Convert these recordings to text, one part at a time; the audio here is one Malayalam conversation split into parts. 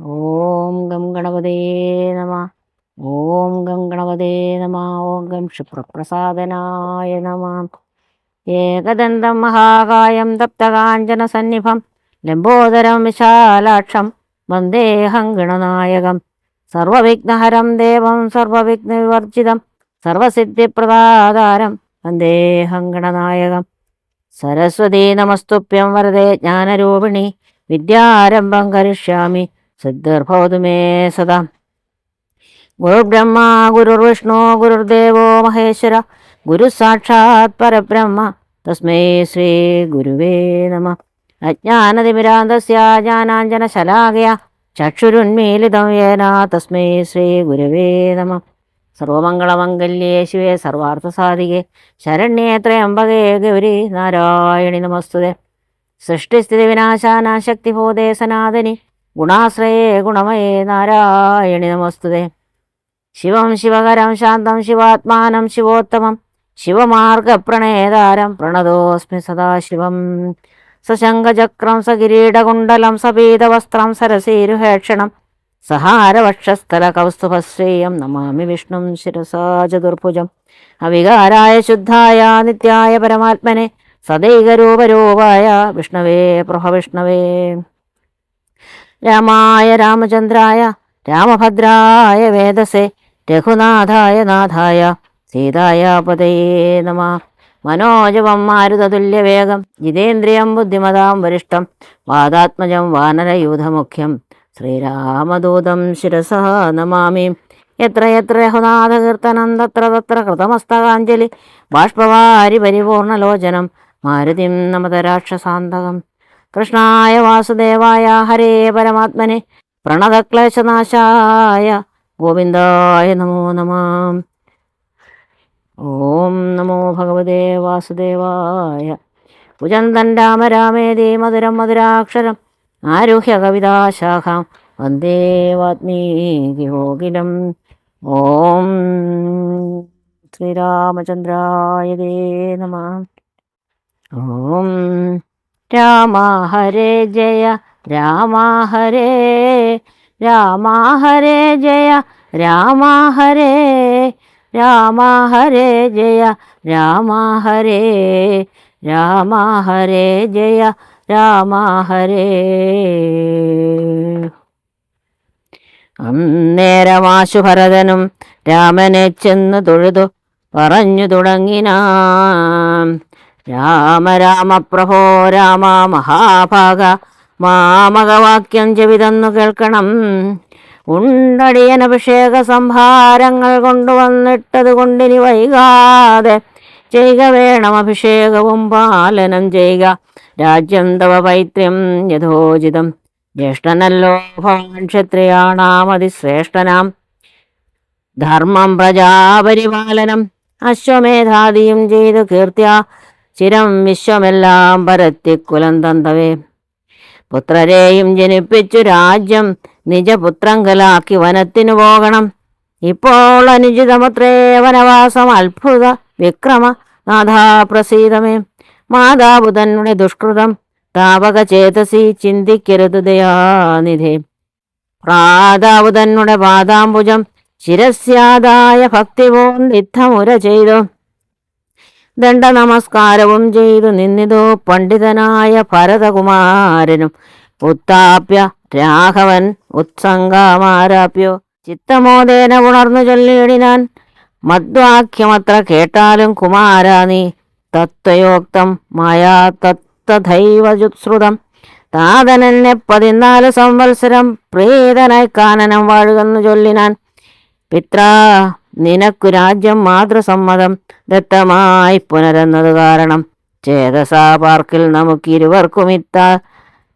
ഓം ഗം ഗണപതേ നമ. ഓം ഗം ഗണപതേ നമ. ഓം ഗം ക്ഷിപ്രപ്രസാദനായ നമ. ഏകദന്തം മഹാകായം തപ്തകാഞ്ചനസന്നിഭം ലംബോദരം വിശാലാക്ഷം. വന്ദേഹം ഗണനായകം. സർവവിഘ്നഹരം ദേവം സർവവിഘ്നവിവർജിതം. സർവസിദ്ധിപ്രദാതാരം വന്ദേഹം ഗണനായകം. സരസ്വതീ നമസ്തുഭ്യം വരദേ ജ്ഞാനരൂപിണി. വിദ്യാരംഭം കരിഷ്യാമി. ഗുരുബ്രഹ്മ ഗുരുർവിഷ്ണു ഗുരുർദേവോ മഹേശ്വര ഗുരു സാക്ഷാത് പരബ്രഹ്മ തസ്മൈ ശ്രീ ഗുരുവേ നമ അജ്ഞാനതിമിരാന്തസ്യ ജ്ഞാനാഞ്ജനശലാകയ ചക്ഷുരുന്മീലിതം യേന തസ്മൈ ശ്രീ ഗുരുവേ നമ സർവമംഗളമംഗല്യേ ശിവേ സർവാർത്ഥസാധികേ ശരണ്യേ ത്രയംബകേ ഗൗരി നാരായണി നമസ്തുതേ സൃഷ്ടിസ്ഥിതി വിനാശാനാശക്തിബോധേ ഗുണാശ്രയേ ഗുണമയേ നാരായണി നമസ്തുതേ. ശിവം ശിവകരം ശാന്തം ശിവാത്മാനം ശിവോത്തമം. ശിവമാർഗപ്രണേതാരം പ്രണതോസ്മി സദാശിവം. സശങ്കചക്രം സകിരീടകുണ്ടലം സപീതവസ്ത്രം സരസീരുഹേക്ഷണം സഹാരവക്ഷസ്ഥല കൗസ്തുഭശ്രേയം നമാമി വിഷ്ണും ശിരസാ ചതുർഭുജം. അവികാരായ ശുദ്ധായ നിത്യായ പരമാത്മനെ സദൈകരൂപരൂപായ വിഷ്ണവേ പ്രഭവിഷ്ണവേ. രാമായ രാമചന്ദ്രായ രാമഭദ്രായ വേദസേ രഘുനാഥായ നാഥായ സീതായ പതയേ നമ. മനോജവം മാരുതതുല്യവേഗം ജിതേന്ദ്രിയം ബുദ്ധിമതാം വരിഷ്ടം വാദാത്മജം വാനരയൂഥമുഖ്യം ശ്രീരാമദൂതം ശിരസ നമാമി. എത്ര എത്ര രഘുനാഥകീർത്തനം തത്ര തത്ര കൃതമസ്തകാഞ്ജലി ബാഷ്പവാരി പരിപൂർണലോചനം മാരുതിം നമത രാക്ഷസാന്തകം കൃഷ്ണായ വാസുദേവായ ഹരേ പരമാത്മനെ പ്രണതക്ലേശനാശായ ഗോവിന്ദായ നമോ നമ. ഓം നമോ ഭഗവതേ വാസുദേവായ. ഭുജന്തൻ രാമ മധുരം മധുരാക്ഷരം. ആരുഹ്യ കവിതാശാഖാം വന്ദേ വാത്മീകിലോകിലം ഓം ശ്രീരാമചന്ദ്രായ ദേ നമ. ഓം രാമ ഹരേ ജയ രാമ ഹരേ രാമ ഹരേ ജയ രാമ ഹരേ രാമ ഹരേ ജയ രാമ ഹരേ രാമ ഹരേ ജയ രാമ ഹരേ. അന്നേരമാശു ഭരതനും രാമനെ ചെന്ന് തൊഴുതു പറഞ്ഞു തുടങ്ങിനാം. രാമ രാമ പ്രഭോ രാമ മഹാഭാഗ. മാമകവാക്യം ചെവിതന്നു കേൾക്കണം. ഉണ്ടടിയൻ അഭിഷേക സംഭാരങ്ങൾ കൊണ്ടുവന്നിട്ടത് കൊണ്ടിനി വൈകാതെ ചെയ്യുക വേണം അഭിഷേകവും പാലനം ചെയ്യുക. രാജ്യം തവ പൈത്ര്യം യഥോചിതം. ജ്യേഷ്ഠനല്ലോ ഭവാൻ ക്ഷത്രിയാണാം അതിശ്രേഷ്ഠനാം. ധർമ്മം പ്രജാപരിപാലനം അശ്വമേധാദിയും ചെയ്തു കീർത്തിയ. ചിരം വിശ്വമെല്ലാം പരത്തിക്കുലം തന്തവേ പുത്രരെയും ജനിപ്പിച്ചു രാജ്യം നിജപുത്രങ്കലാക്കി വനത്തിനു പോകണം. ഇപ്പോൾ അനുചിതമത്രേ വനവാസം അത്ഭുത വിക്രമ നാഥാപ്രസീതമേ. മാതാബുധനുടെ ദുഷ്കൃതം താപക ചേതസി ചിന്തിക്കരുത് ദയാനിധി. പ്രാതാബുധനുടെ പാതാംബുജം ശിരസ്യാദായ ഭക്തി പൂണ്ടിത്തമുര ചെയ്തു. ദണ്ഡ നമസ്കാരവും ചെയ്തു നിന്നിതു പണ്ഡിതനായ ഭരതകുമാരനും. ഉത്താപ്യ രാഘവൻ ഉത്സംഗമാരാപ്യോ. ചിത്തമോദേന ഉണർന്നു ചൊല്ലിയിടിനാൻ മദ്വാക്യമത്ര കേട്ടാലും കുമാരാ നീ. തത്വയോക്തം മായാ തത്തഥൈവ ജുത്ശ്രുതം താതനെന്നെ പതിനാല് സംവത്സരം പ്രീതനായി കാനനം വാഴുകെന്നു ചൊല്ലിനാൻ പിത്രാ നിനക്കു രാജ്യം മാതൃസമ്മതം ദത്തമായി പുനരെന്നത് കാരണം ചേതസാ പാർക്കിൽ നമുക്ക് ഇരുവർക്കും ഇത്ത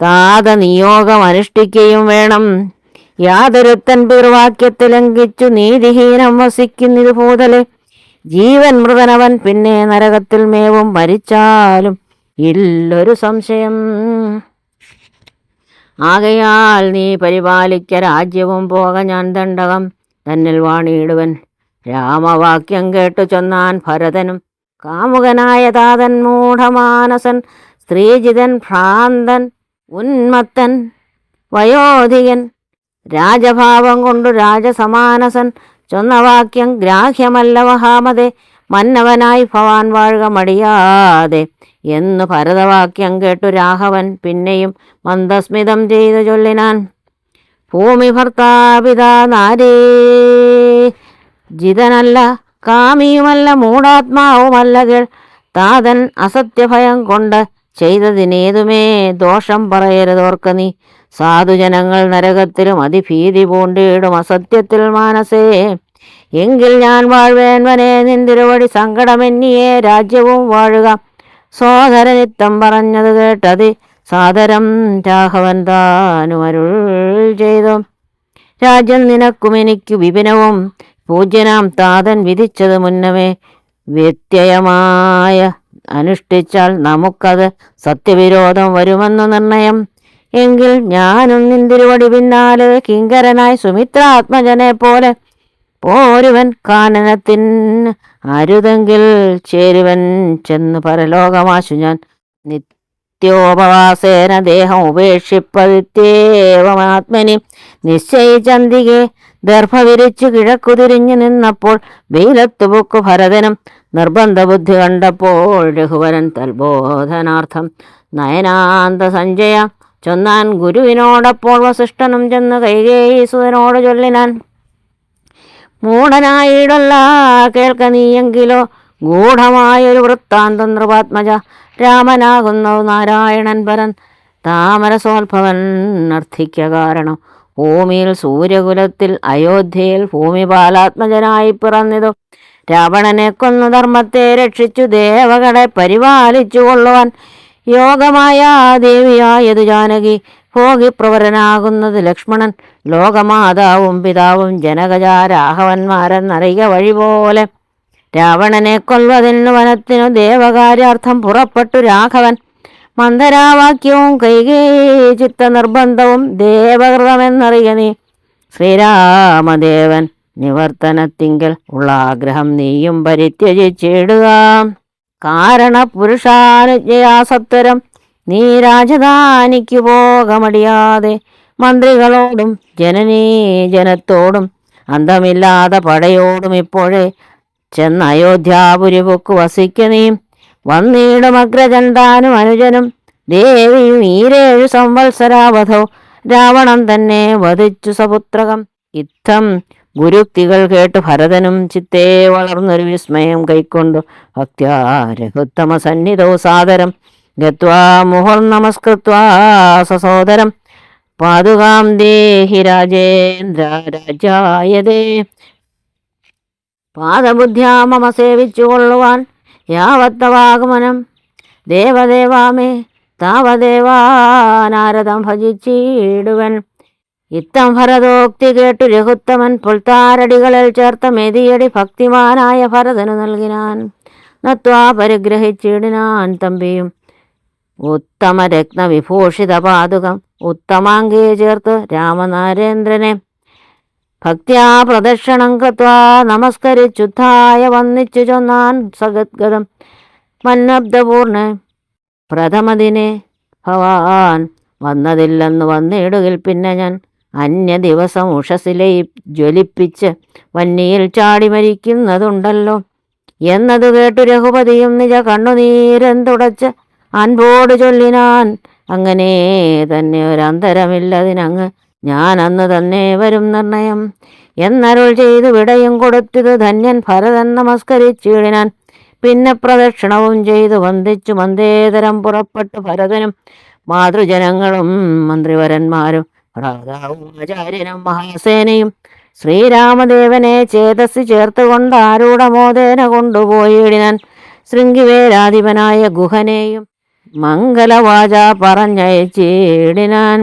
താത നിയോഗം അനുഷ്ഠിക്കുകയും വേണം. യാതൊരുത്തൻ പിർവാക്യത്തെ ലംഘിച്ചു നീതിഹീനം വസിക്കുന്നിതു ഭൂതലെ ജീവൻ മൃതനവൻ പിന്നെ നരകത്തിൽ മേവും മരിച്ചാലും ഇല്ലൊരു സംശയം. ആകയാൽ നീ പരിപാലിക്ക രാജ്യവും പോക ഞാൻ ദണ്ഡകം. തന്നിൽ വാണിയിടുവൻ രാമവാക്യം കേട്ടു ചൊന്നാൻ ഭരതനും കാമുകനായ താതൻ മൂഢമാനസൻ സ്ത്രീജിതൻ ഭ്രാന്തൻ ഉന്മത്തൻ വയോധികൻ രാജഭാവം കൊണ്ടു രാജസമാനസൻ ചൊന്ന വാക്യം ഗ്രാഹ്യമല്ല വഹാമതെ മന്നവനായി ഭവാൻ വാഴുക മടിയാതെ എന്നു ഭരതവാക്യം കേട്ടു രാഘവൻ പിന്നെയും മന്ദസ്മിതം ചെയ്തു ചൊല്ലിനാൻ. ഭൂമി ഭർത്താപിതാ നാരേ ജിതനല്ല കാമിയുമല്ല മൂടാത്മാവുമല്ല കേൾ താതൻ അസത്യഭയം കൊണ്ട് ചെയ്തതിനേതുമേ ദോഷം പറയരുതോർക്ക നീ. സാധുജനങ്ങൾ നരകത്തിലും അതിഭീതി പൂണ്ടിടും അസത്യത്തിൽ മാനസേ. എങ്കിൽ ഞാൻ വാഴ്വേൻവനെ നിന്തിരുവടി സങ്കടമെന്നിയേ രാജ്യവും വാഴുക. സോദരനിത്തം പറഞ്ഞത് കേട്ടത് സാദരം രാഘവൻ താനും അരുൾ ചെയ്തു. രാജ്യം നിനക്കും എനിക്കു വിപിനവും. പൂജ്യനാം താതൻ വിധിച്ചത് മുന്നമേ. വ്യത്യയമായ അനുഷ്ഠിച്ചാൽ നമുക്കത് സത്യവിരോധം വരുമെന്നു നിർണയം. എങ്കിൽ ഞാനും നിന്തിരുവടി പിന്നാലെ കിങ്കരനായി സുമിത്രാത്മജനെ പോലെ പോരുവൻ കാനനത്തിന് അരുതെങ്കിൽ ചേരുവൻ ചെന്ന് പരലോകമാശു ഞാൻ നിത്യോപവാസേന ദേഹം ഉപേക്ഷിപ്പതിത്യേവമാത്മനി. നിശ്ചയിച്ചന്തികെ ദർഭവിരിച്ചു കിഴക്കുതിരിഞ്ഞു നിന്നപ്പോൾ വെയിലത്തുപൊക്കു ഭരതനും നിർബന്ധ ബുദ്ധി കണ്ടപ്പോൾ രഘുവരൻ തൽബോധനാർത്ഥം നയനാന്ത സഞ്ജയ ചൊന്നാൻ ഗുരുവിനോടപ്പോൾ വസിഷ്ഠനും ചെന്ന് കൈകേയീസുതനോട് ചൊല്ലിനാൻ. മൂഢനായിടല്ല കേൾക്ക നീയെങ്കിലോ ഗൂഢമായൊരു വൃത്താന്തം നൃപാത്മജ രാമനാകുന്നു നാരായണൻ പരൻ താമരസോത്ഭവൻ അർത്ഥിക്ക കാരണം. ഭൂമിയിൽ സൂര്യകുലത്തിൽ അയോധ്യയിൽ ഭൂമിപാലാത്മജനായി പിറന്നിതു. രാവണനെ കൊന്നു ധർമ്മത്തെ രക്ഷിച്ചു ദേവകളെ പരിപാലിച്ചു കൊള്ളുവാൻ യോഗമായ ദേവിയായതു ജാനകി. ഭോഗിപ്രവരനാകുന്നത് ലക്ഷ്മണൻ. ലോകമാതാവും പിതാവും ജനകജാരാഘവന്മാരെന്നറിയ വഴി പോലെ രാവണനെ കൊല്വതിനു വനത്തിനു ദേവകാര്യാർത്ഥം പുറപ്പെട്ടു രാഘവൻ. മന്ദരാവാക്യവും കൈകേ ചിത്ത നിർബന്ധവും ദേവകൃതമെന്നറിയ നീ. ശ്രീരാമദേവൻ നിവർത്തനത്തിങ്കൽ ഉള്ള ആഗ്രഹം നീയും പരിത്യജിച്ചിടുക. കാരണ പുരുഷാനുജയാസത്വരം നീ രാജധാനിക്ക് പോകമടിയാതെ മന്ത്രികളോടും ജനനീ ജനത്തോടും അന്തമില്ലാതെ പടയോടും ഇപ്പോഴേ ചെന്ന് അയോധ്യാപുരി പൊക്കു വസിക്ക നീ. വന്നിടും അഗ്രജൻ താനും അനുജനും ദേവിയും ഈരേഴു സംവത്സരാവധോ രാവണൻ തന്നെ വധിച്ചു സപുത്രകം. ഇത്തം ഗുരുക്തികൾ കേട്ട് ഭരതനും ചിത്തേ വളർന്നൊരു വിസ്മയം കൈക്കൊണ്ടു. ഭക്ത്യാ രഘുത്തമ സന്നിധോ സാദരം. ഗത്വാ മുഹുർ നമസ്കൃത്വാ സസോദരം പാതുകാം ദേഹി രാജേന്ദ്ര രാജായതേ. പാദബുദ്ധ്യാ മമ സേവിച്ചു കൊള്ളുവാൻ യാവത്തവാഗമനം. ദേവദേവാമേ താവദേവാ നാരദം ഭജിച്ചിടുവൻ. ഇത്തം ഭരതോക്തി കേട്ടു രഹുത്തമൻ പുൽത്താരടികളിൽ ചേർത്ത മെതിയടി ഭക്തിമാനായ ഭരതനു നൽകിനാൻ. നത്വാ പരിഗ്രഹിച്ചിടിനാൻ തമ്പിയും. ഉത്തമ രത്നവിഭൂഷിത പാതുകം ഉത്തമാംഗേ ചേർത്ത് രാമനാരേന്ദ്രനെ ഭക്ത്യാ പ്രദക്ഷിണം കൃത്വാ നമസ്കരിച്ചുദ്ധായ വന്നിച്ചു ചൊന്നാൻ സഗദ്ഗതം. മന്നബ്ദപൂർണ പ്രഥമദിനെ ഭവാൻ വന്നതില്ലെന്ന് വന്നിടുകിൽ പിന്നെ ഞാൻ അന്യ ദിവസം ഉഷസിലെ ജ്വലിപ്പിച്ച് വന്നിയിൽ ചാടി മരിക്കുന്നതുണ്ടല്ലോ. എന്നത് കേട്ടു രഘുപതിയും നിജ കണ്ണുനീരെന്തുടച്ച് അൻപോട് ചൊല്ലിനാൻ. അങ്ങനെ തന്നെ ഒരന്തരമില്ലതിനങ്ങ് ഞാൻ അന്ന് തന്നെ വരും നിർണയം. എന്നരുൾ ചെയ്തു വിടയും കൊടുത്തിത് ധന്യൻ ഭരതൻ നമസ്കരിച്ചിടിനാൻ. പിന്നെ പ്രദക്ഷിണവും ചെയ്തു വന്ദിച്ചു മന്ദേതരം പുറപ്പെട്ടു ഭരതനും മാതൃജനങ്ങളും മന്ത്രിവരന്മാരും. ഭ്രാതാവും ആചാര്യനും മഹാസേനയും ശ്രീരാമദേവനെ ചേതസ് ചേർത്തുകൊണ്ട് ആരൂഢമോദേന കൊണ്ടുപോയിടിനാൻ. ശൃംഗിവേരാധിപനായ ഗുഹനെയും മംഗലവാച പറഞ്ഞയച്ചിടിനാൻ.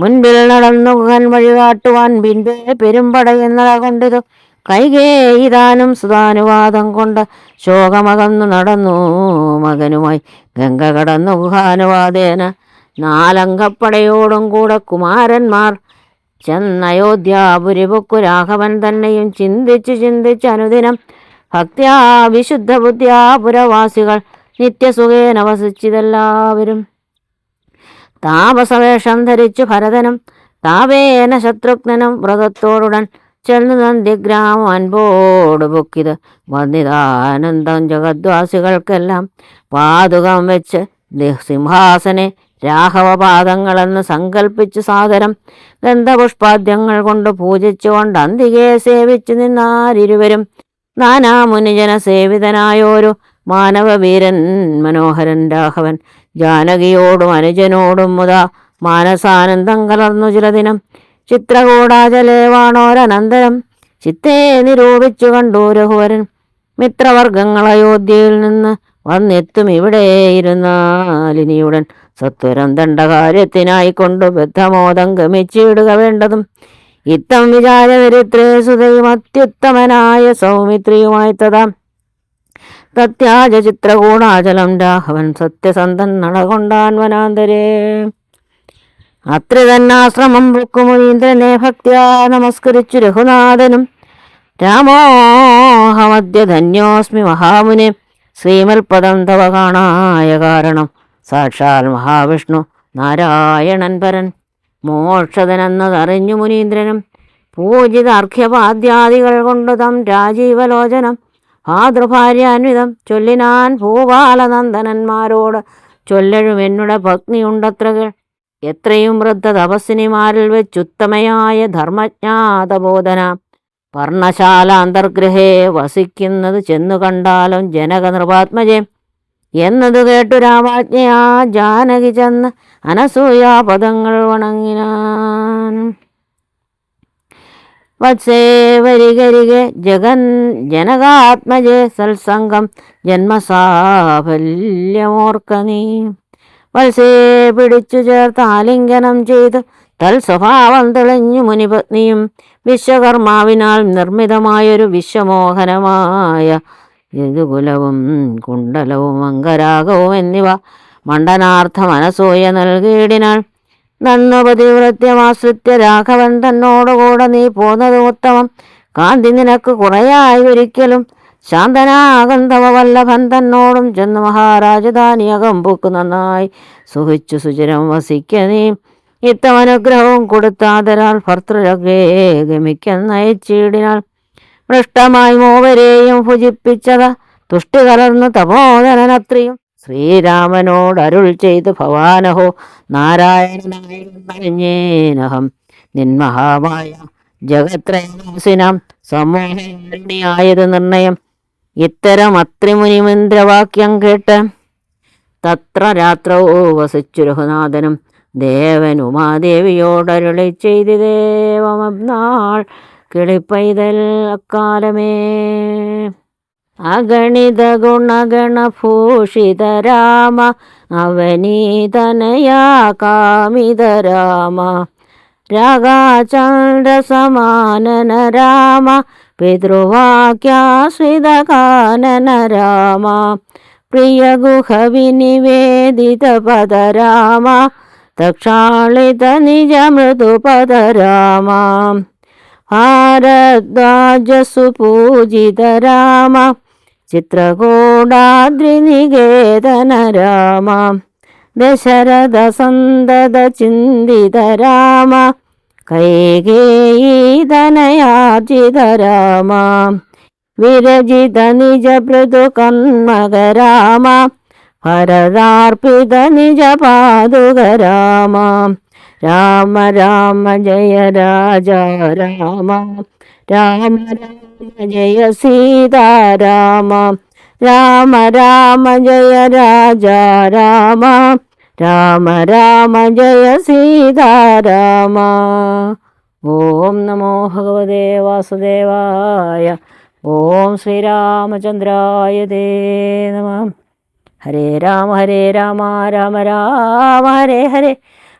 മുൻപിൽ നടന്നു ഗുഹൻ വഴികാട്ടുവാൻ പിൻപേ പെരുമ്പടയുന്നത കൊണ്ടിതു. കൈകേയിതാനും സുതാനുവാദം കൊണ്ട് ശോകമകന്നു നടന്നു മകനുമായി ഗംഗ കടന്നു ഗുഹാനുവാദേന. നാലംഗപ്പടയോടും കൂടെ കുമാരന്മാർ ചെന്നയോധ്യാപുരിപൊക്കു രാഘവൻ തന്നെയും ചിന്തിച്ചു ചിന്തിച്ച് അനുദിനം ഭക്തിയാ വിശുദ്ധ ബുദ്ധിയാ പുരവാസികൾ നിത്യസുഖേന താപസവേഷം ധരിച്ചു ഭരതനും താപേന ശത്രുഘ്നനും വ്രതത്തോടുടൻ ചെന്നു നന്ദിഗ്രാമം അൻപോട് പൊക്കിത് വന്നിതാനന്ദം ജഗദ്വാസികൾക്കെല്ലാം പാതുകം വെച്ച് സിംഹാസനെ രാഘവപാദങ്ങളെന്ന് സങ്കൽപ്പിച്ച് സാദരം ഗന്ധപുഷ്പാദ്യങ്ങൾ കൊണ്ട് പൂജിച്ചുകൊണ്ട് അന്തികെ സേവിച്ചു നിന്നാരിരുവരും. നാനാമുനിജന സേവിതനായോരു മാനവവീരൻ മനോഹരൻ രാഘവൻ ജാനകിയോടും അനുജനോടും മുതാ മാനസാനന്ദം കലർന്നു ചിലദിനം. ചിത്രകൂടാചലേവാണോരനന്തരം. ചിത്തേ നിരൂപിച്ചു കണ്ടു രഘുവരൻ. മിത്രവർഗങ്ങൾ അയോധ്യയിൽ നിന്ന് വന്നെത്തും ഇവിടെ ഇരുന്നാലിനിയുടൻ സത്വരം ദണ്ഡകാര്യത്തിനായി കൊണ്ടു ബദ്ധമോദം ഗമിച്ചിടുക വേണ്ടതും. ഇത്തം വിചാരവരിത്രേ സുതയും അത്യുത്തമനായ സൗമിത്രിയുമായി തഥാ തത്യാജ ചിത്രകൂടാചലം രാഘവൻ സത്യസന്ധൻ നടകൊണ്ടാൻ വനാന്തരേ അത്ര തന്നാശ്രമം പൊക്കുമുനീന്ദ്രനെ ഭക്തിയാ നമസ്കരിച്ചു രഘുനാഥനും. രാമോഹമദ്യ ധന്യോസ്മി മഹാമുനെ ശ്രീമൽപദം തവ കാണായ കാരണം. സാക്ഷാൽ മഹാവിഷ്ണു നാരായണൻ പരൻ. മോക്ഷതനെന്നതറിഞ്ഞു മുനീന്ദ്രനും. പൂജിത അർഘ്യപാദ്യാദികൾ കൊണ്ടു തം രാജീവലോചനം. ഭാതൃഭാര്യാന്വിതം ചൊല്ലിനാൻ ഭൂപാലനന്ദനന്മാരോട് ചൊല്ലഴും എന്നുടെ ഭഗ്നിയുണ്ടത്രകൾ. എത്രയും വൃദ്ധ തപസ്വിനിമാരിൽ വെച്ചുത്തമയായ ധർമ്മജ്ഞാതബോധന. പർണശാല അന്തർഗ്രഹേ വസിക്കുന്നത് ചെന്നു കണ്ടാലും ജനക നൃപാത്മജെ. എന്നത് കേട്ടു രാമാജ്ഞയാ ജാനകി ചെന്ന് അനസൂയാ പദങ്ങൾ വണങ്ങിനാൻ. വത്സേ വരികരികെ ജഗൻ ജനകാത്മജേ സത്സംഗം ജന്മസാഫല്യമോർക്ക നീ. വത്സേ പിടിച്ചു ചേർത്ത് ആലിംഗനം ചെയ്ത് തൽ സ്വഭാവം തെളിഞ്ഞു മുനിപത്നിയും വിശ്വകർമാവിനാൽ നിർമ്മിതമായൊരു വിശ്വമോഹനമായ യദുകുലവും കുണ്ടലവും അങ്കരാഗവും എന്നിവ മണ്ഡനാർത്ഥ മനസൂയ നൽകിയിടിനാൾ നന്നുപതിവൃത്യമാശ്രിത്യ രാഘവൻ തന്നോടുകൂടെ നീ പോന്നത് ഉത്തമം. കാന്തി നിനക്ക് കുറയായി ഒരിക്കലും. ശാന്തനാകന്തവ വല്ലഭൻ തന്നോടും ചെന്ന് മഹാരാജധാനി അകമ്പുക്ക് നന്നായി സുഖിച്ചു സുചിരം വസിക്ക നീ. ഇത്തമനുഗ്രഹവും കൊടുത്താതരാൽ ഭർത്തൃരകേ ഗമിക്കുന്നയച്ചിടിനാൾ പൃഷ്ടമായി മൂവരെയും ഭുജിപ്പിച്ചത് തുഷ്ടി കലർന്ന് തപോധനനത്രിയും. ശ്രീരാമനോട് അരുൾ ചെയ്ത് ഭവാനഹോ നാരായണനായിരുന്നറിഞ്ഞേനഹം. നിന്മഹാമായ ജഗത്രയസിനാം സമൂഹയായത് നിർണയം. ഇത്തരം അത്രിമുനിമന്ത്രവാക്യം കേട്ട് തത്ര രാത്രോ വസിച്ചു രഘുനാഥനും ദേവൻ ഉമാദേവിയോടരുളി ചെയ്തി ദേവമനാൾ കിളിപ്പൈതൽ അക്കാലമേ അഗണിത ഗുണഗണഭൂഷിത രാമ അവനീതനയാ കാമിത രാമ. രാഗാചന്ദ്ര സമാനന രാമ പിതൃവാക്യാശ്രിത കാനന രാമ. പ്രിയഗുഹ വിനിവേദിത പദ രാമ തക്ഷാളിത നിജ മൃദുപദ രാമ. ഭാരദ്വാജസുപൂജിത രാമ ചിത്രകൂടാദ്രിനികേതന രാമ ദശരഥ സന്തത ചിന്തിത രാമ കൈകേയീതനയാർജിത രാമ വിരജിത നിജ പൃഥു കന്മക രാമ ഭരതാർപ്പിത നിജ പാതുക രാമ രാമ രാമ ജയ രാജ രാമ. രാമ രാമ ജയ സീതാരാമ രാമ രാമ ജയ രാജ രാമ രാമ രാമ ജയ സീതാരാമ ഓം നമോ ഭഗവതേ വാസുദേവായ ഓം ശ്രീരാമചന്ദ്രായ ദേ നമ. ഹരേ രാമ ഹരേ രാമ രാമ രാമ ഹരേ ഹരേ.